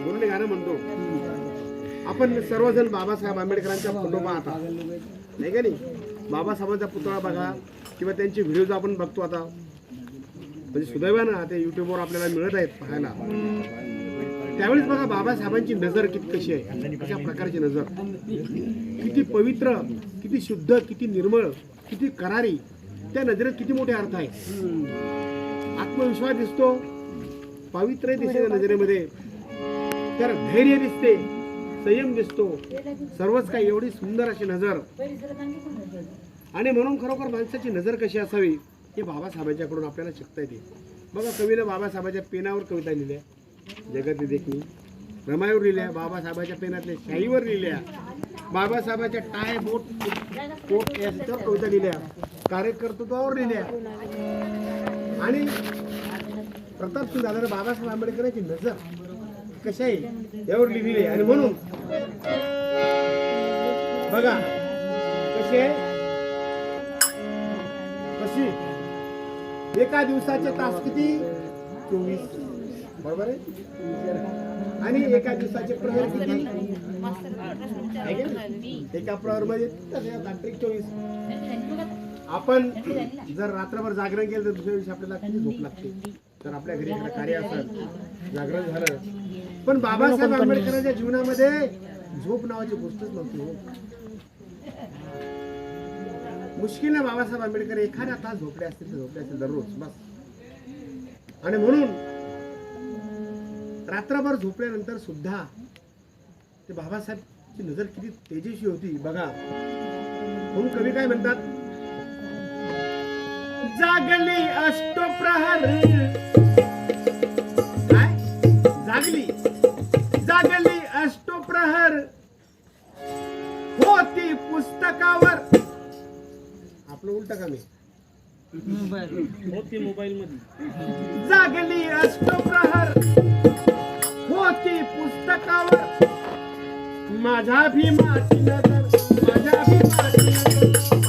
म्हणून गाणं म्हणतो. आपण सर्वजण बाबासाहेब आंबेडकरांच्या फोटो पाहता. नाही का नाही? बाबासाहेबांचा पुतळा बघा किंवा त्यांचे व्हिडिओज आपण बघतो आता. म्हणजे सुदैवानं ते युट्यूबवर आपल्याला मिळत आहेत पाहायला. त्यावेळेस बघा बाबासाहेबांची नजर किती कशी आहे? कशा प्रकारची नजर? किती पवित्र किती शुद्ध किती निर्मळ किती करारी. त्या नजरेत किती मोठे अर्थ आहे आत्मविश्वास दिसतो. पवित्र दिसते नजरेमध्ये. तर धैर्य दिसते संयम दिसतो. सर्वच काही एवढी सुंदर अशी नजर. आणि म्हणून खरोखर माणसाची नजर कशी असावी हे बाबासाहेबांच्याकडून आपल्याला शिकता येते. बघा कवीनं बाबासाहेबांच्या पेनावर कविता लिहिल्या. जगातली देखणी. रमाईवर लिहिल्या बाबासाहेबांच्या पेनातल्या शाईवर लिहिल्या. बाबासाहेबांच्या टाय बोट पोट याच्यावर कविता लिहिल्या. कार्यकर्तृत्वावर लिहिल्या. आणि प्रताप सिंग दादा बाबासाहेब आंबेडकरांची नजर. कशी आहे? यावर लिहिली आहे. आणि म्हणून बघा कशी आहे? कशी? एका दिवसाचे तास किती? चोवीस. बरोबर आहे? आणि एका दिवसाचे प्रहर किती? एका प्रहरमध्ये तांत्रिक चोवीस. आपण जर रात्रभर जागरण केलं तर दुसऱ्या दिवशी आपल्याला किती झोप लागते? तर आपल्या घरी एखादं कार्य असत. जागरण झालं. पण बाबासाहेब आंबेडकरांच्या जीवनामध्ये झोप नावाची गोष्टच नव्हती हो. मुश्किलनं बाबासाहेब आंबेडकर एखाद्या तास झोपले असतील तर झोपले असतील दररोज बस. आणि म्हणून रात्रभर झोपल्यानंतर सुद्धा ते बाबासाहेबची नजर किती तेजस्वी होती. बघा म्हणून कवी काय म्हणतात? जागली अष्टप्रहर पुस्तकावर आपलं उलट काम आहे. जागली अष्टप्रहर होती पुस्तकावर. माझा भीमाची नजर माझ्या भीमाची नजर.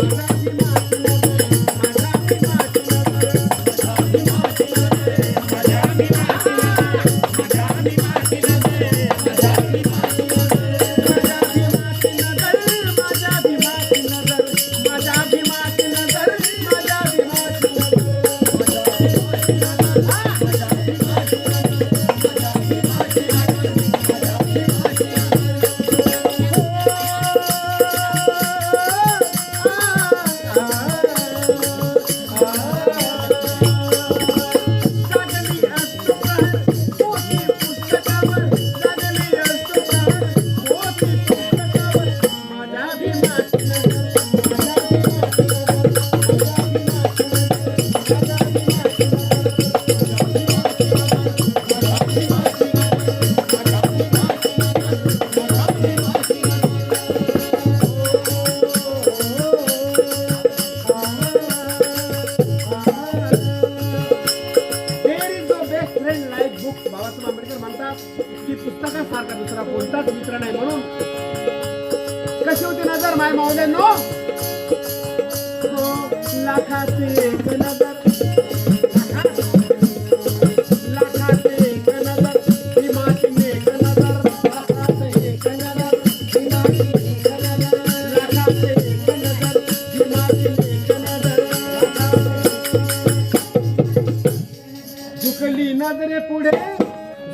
पुढे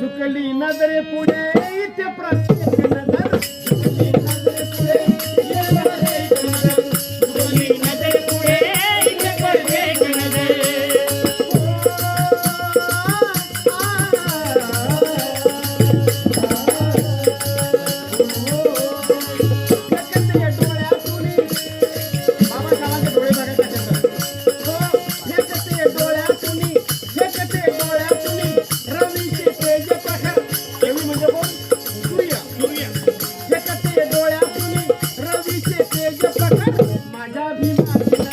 झुकली नजरे पुढे. 马家拼马家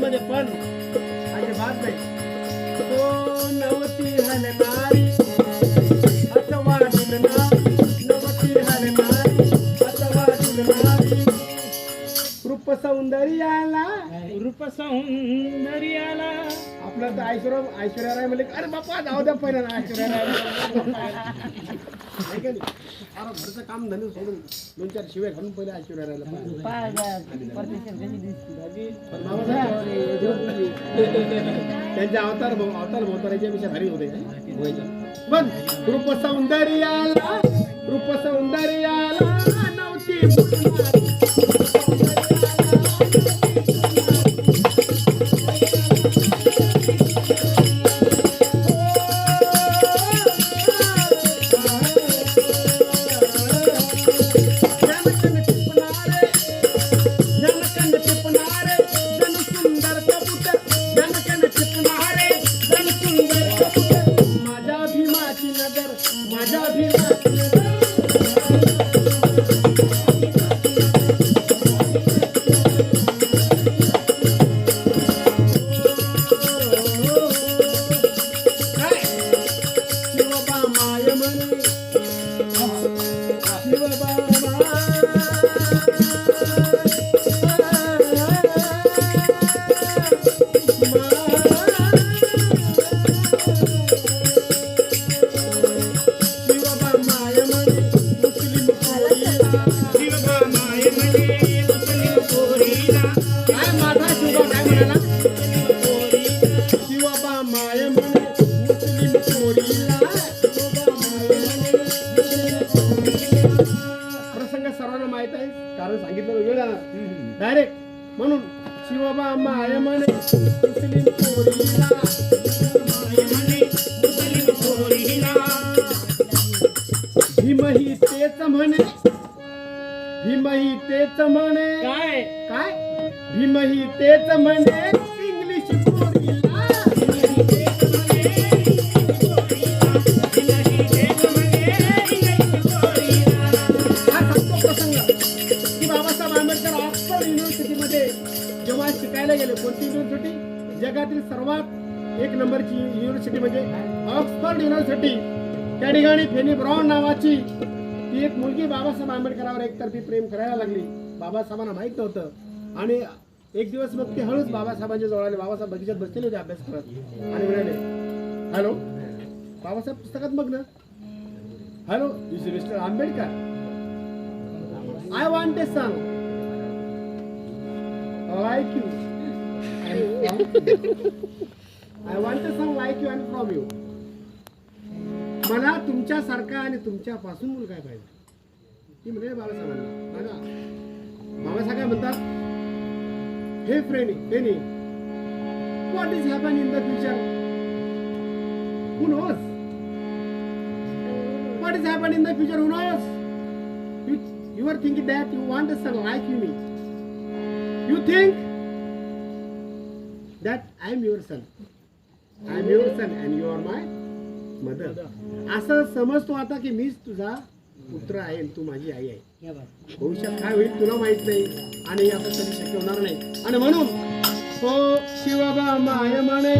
कॉलेजमध्ये पण अजिबात नाही तो नवती हलणारी? अथवा दिलना नवती हलणारी अथवा दिलनारी रूप सौंदर्याला रूप सौंदर्याला आपलं तर ऐश्वर्या ऐश्वर्या राय म्हणले अरे बाप्पा जाऊ द्या पहिला ना ऐश्वर्या राय नाही का नाही? अरे घरचं काम धंदे सोडून दोन चार शिवाय घालून पहिले ऐश्वर्या रायला पाहिजे. पण त्यांच्या अवतार अवतार भोवताराच्या पेक्षा भारी होते पण रूप सौंदर्याला रूप सौंदर्याला नव्हती मुठणार. भीमही तेच म्हणे. काय? काय? भीमही तेच म्हणे. इंग्लिश बाबासाहेब आंबेडकर ऑक्सफर्ड युनिव्हर्सिटीमध्ये जेव्हा शिकायला गेले कोणती युनिव्हर्सिटी? जगातील सर्वात एक नंबरची युनिव्हर्सिटी म्हणजे ऑक्सफर्ड युनिव्हर्सिटी. त्या ठिकाणी फेनी ब्राऊन नावाची ती एक मुलगी बाबासाहेब आंबेडकरांवर एकतर्फी प्रेम करायला लागली. बाबासाहेबांना माहीत नव्हतं. आणि एक दिवस मग ते हळूच बाबासाहेबांच्या जवळ आले. बाबासाहेब बगीच्यात बसलेले होते अभ्यास करत. आणि म्हणाले हॅलो बाबासाहेब पुस्तकात मग ना. Hello is mister Ambedkar. I want a son like you I want a want like you and from you. मला तुमच्यासारखा आणि तुमच्यापासून मुलगा पाहिजे. ती म्हणजे बाबासाहेबांना बघा बाबासाहेब काय म्हणतात? हे फ्रेनी Feni what is happen in the future who knows what is happen in the future who knows you think are that you you want a son you me you think that i am your son. I am your son and you are my mother असं समजतो आता की मीच तुझा पुत्र आहे तू माझी आई आहे. भविष्यात काय होईल तुला माहीत नाही आणि असं कधी शक्य होणार नाही. आणि म्हणून हो शिवबा माय म्हणे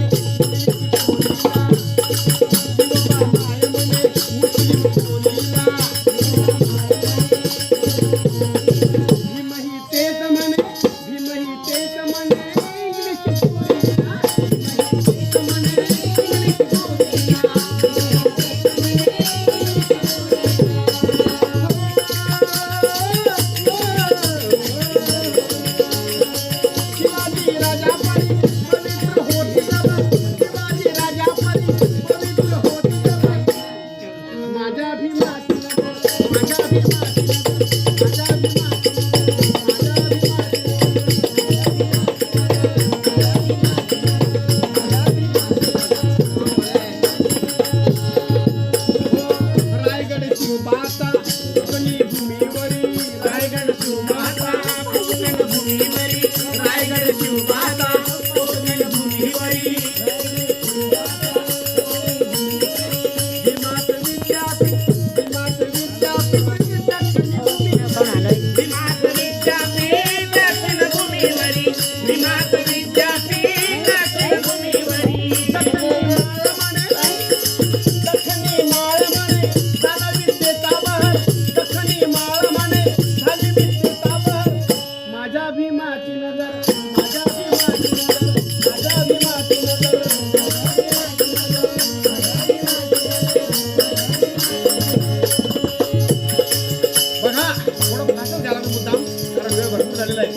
थोडं फाटच तो मुद्दाम कारण वेळ भरपूर झालेला आहे.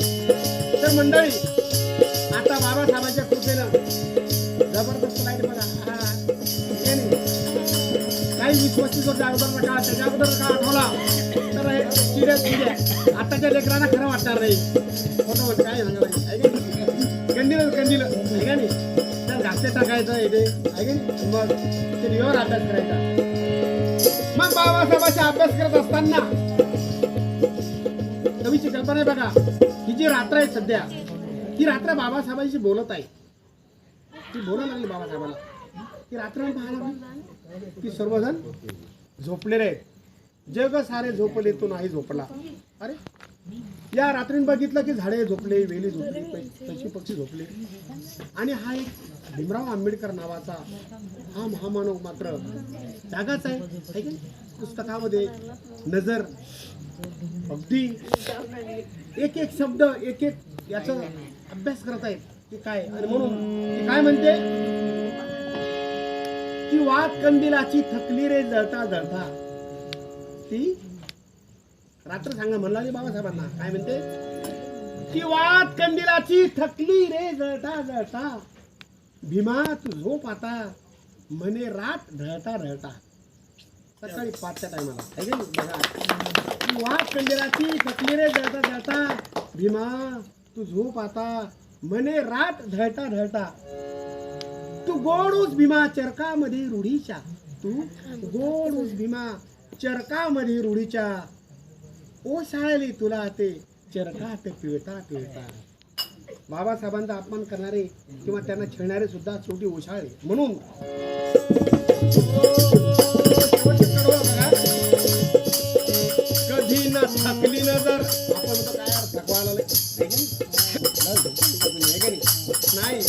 तर मंडळी आता बाबासाहेबांच्या कृपेनं जबरदस्त लाइट बघा. हा काही वीस पस्तीस वर्ष अगोदर का त्याच्या अगोदर का आठवला? तर हे चिड्या चिड्या आताच्या लेकरांना खरं वाटणार नाही. फोटो मध्ये काय सांगा कंदील कंदील आहे का नाही? तर घासते टाकायचं हे ते. आहे का नाही? मग ते रिवर अभ्यास करायचा. मग बाबासाहेबाचा अभ्यास करत असताना कवीची कल्पना आहे बघा. ही जी रात्र आहे सध्या ती रात्र बाबासाहेबांशी बोलत आहे. ती बोलायला लागली बाबासाहेबाला. ती रात्र ती पाहायला लागली. सर्वजण झोपलेले आहेत. जग सारे झोपले तो नाही झोपला. अरे या रात्रीन बघितलं की झाडे झोपले वेली झोपली पक्षी पक्षी झोपले. आणि हा एक भीमराव आंबेडकर नावाचा हा महामानव मात्र जागाच आहे. पुस्तकामध्ये नजर अगदी एक एक शब्द एक एक याचा अभ्यास करत आहेत की काय? आणि म्हणून ती काय म्हणते? की वाद कंदिलाची थकली रे जळता जळता ती रात्र सांगा म्हणला बाबासाहेबांना. काय म्हणते? की वात कंदिलाची थकली रे जळता जळता. भीमा तू झोप आता म्हणे रात ढळता ढळता. सकाळी पाचच्या टायमाला आहे की बघा. वात कंदिलाची थकली रे जळता जळता. भीमा तू झोप आता म्हणे रात ढळता ढळता. तू गोडूस भीमा चरकामध्ये रूढीच्या. तू गोडूस भीमा चरकामध्ये रूढीच्या. ओसाळली तुला ते चरकात पिळता पिळता. बाबासाहेबांचा अपमान करणारे किंवा त्यांना छेडणारे सुद्धा शेवटी ओशाळे म्हणून कधी ना थकली न जर आपण काय थकवा नाही.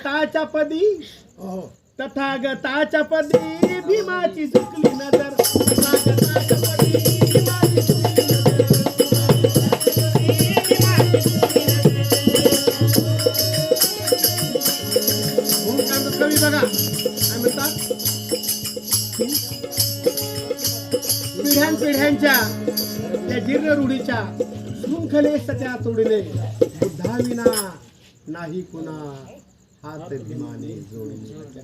तथागताच्या पदी. तथागताच्या पदी. भीमाची चुकली नजर. तथागताच्या पदी. भीमाची नजर. कवी बघा. काय म्हणतात पिढ्यान पिढ्यांच्या त्या जीर्ण रूढीच्या शृंखले सत्या तोडले बुद्धाविना नाही कुणा. हात भीमाने जोडले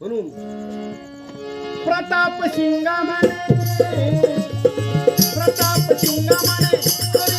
म्हणून प्रताप शिंगा म्हणे प्रताप शिंगा म्हणे